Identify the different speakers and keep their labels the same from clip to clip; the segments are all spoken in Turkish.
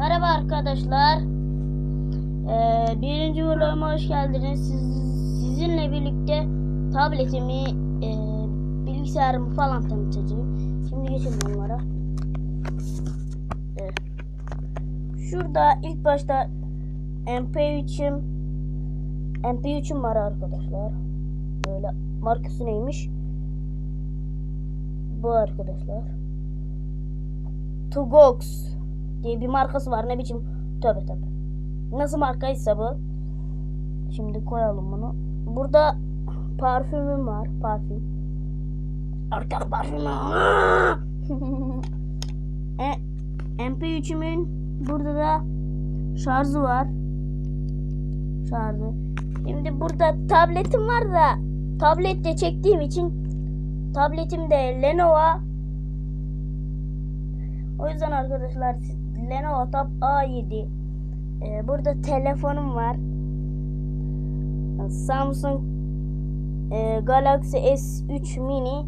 Speaker 1: Merhaba arkadaşlar. Ee, birinci vloguma hoş geldiniz. Siz, sizinle birlikte tabletimi, e, bilgisayarımı falan tanıtacağım. Şimdi geçelim onlara. Evet. Şurada ilk başta MP3'üm MP3'üm var arkadaşlar. Böyle markası neymiş? Bu arkadaşlar. Tugox diye bir markası var. Ne biçim? Tövbe tövbe. Nasıl markaysa bu. Şimdi koyalım bunu. Burada parfümüm var. Parfüm. Artık parfümüm. e, MP3'ümün burada da şarjı var. Şarjı. Şimdi burada tabletim var da tablette çektiğim için tabletim de Lenovo o yüzden arkadaşlar Lenovo Tab A7 ee, burada telefonum var. Samsung e, Galaxy S3 mini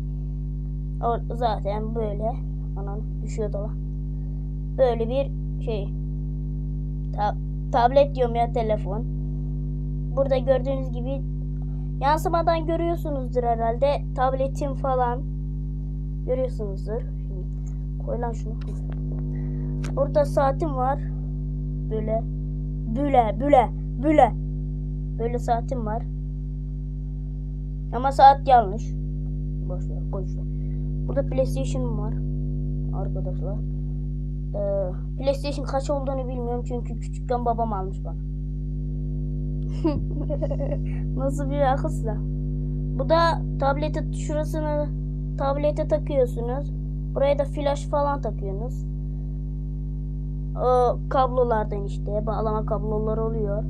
Speaker 1: o zaten böyle anan düşüyor dola. Böyle bir şey Ta- tablet diyorum ya telefon. Burada gördüğünüz gibi yansımadan görüyorsunuzdur herhalde tabletim falan görüyorsunuzdur. Koy lan şunu. Burada saatim var. Böyle büle büle büle böyle saatim var. Ama saat yanlış. Boş ver, boş ver. Burada PlayStation'ım var arkadaşlar. Ee, PlayStation kaç olduğunu bilmiyorum çünkü küçükken babam almış bana. Nasıl bir akılsa. Bu da tablete şurasını tablete takıyorsunuz. Buraya da flash falan takıyorsunuz. O kablolardan işte bağlama kabloları oluyor.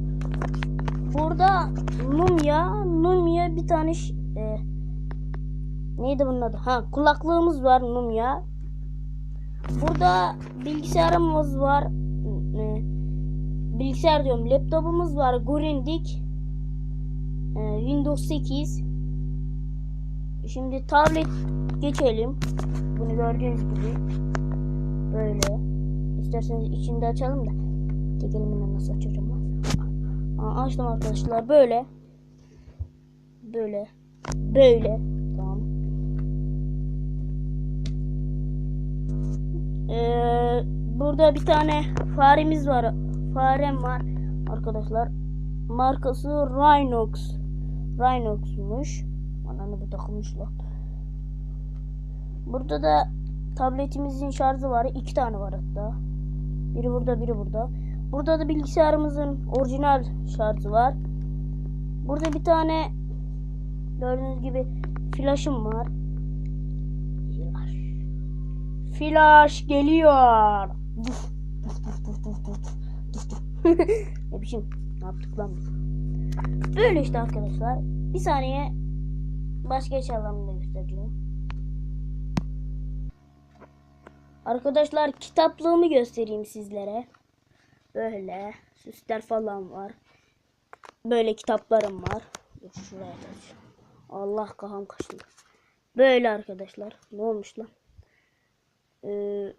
Speaker 1: Burada Numya, Numya bir tane e, neydi bunun adı? Ha kulaklığımız var Numya. Burada bilgisayarımız var. E, bilgisayar diyorum laptopumuz var Grundig. E, Windows 8. Şimdi tablet geçelim. Bunu gördüğünüz gibi böyle. İsterseniz içinde açalım da. Tek elimle nasıl açacağım lan? Aa, açtım arkadaşlar. Böyle. Böyle. Böyle. Tamam. Ee, burada bir tane faremiz var. Farem var arkadaşlar. Markası Rhinox. Rhinox'muş. Ananı bu takılmış lan. Burada da tabletimizin şarjı var. iki tane var hatta. Biri burada, biri burada. Burada da bilgisayarımızın orijinal şarjı var. Burada bir tane gördüğünüz gibi flash'ım var. Flash geliyor. Ne biçim? Ne yaptık lan biz? Böyle işte arkadaşlar. Bir saniye başka eşyalarımı da göstereceğim. Arkadaşlar kitaplığımı göstereyim sizlere. Böyle süsler falan var. Böyle kitaplarım var. Dur şuraya aç. Allah kaham kaşındı. Böyle arkadaşlar. Ne olmuş lan? Ee,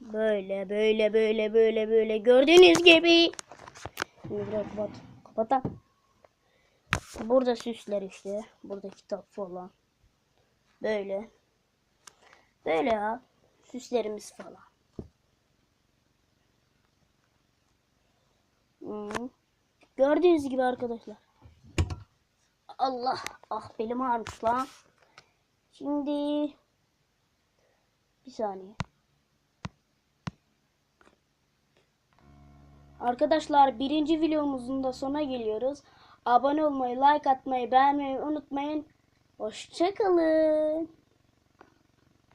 Speaker 1: böyle böyle böyle böyle böyle gördüğünüz gibi. Şimdi biraz kapat. Kapat lan. Burada süsler işte. Burada kitap falan. Böyle. Böyle ya. Süslerimiz falan. Hmm. Gördüğünüz gibi arkadaşlar. Allah. Ah belim ağrımış lan. Şimdi bir saniye. Arkadaşlar birinci videomuzun da sona geliyoruz. Abone olmayı, like atmayı, beğenmeyi unutmayın. Hoşçakalın.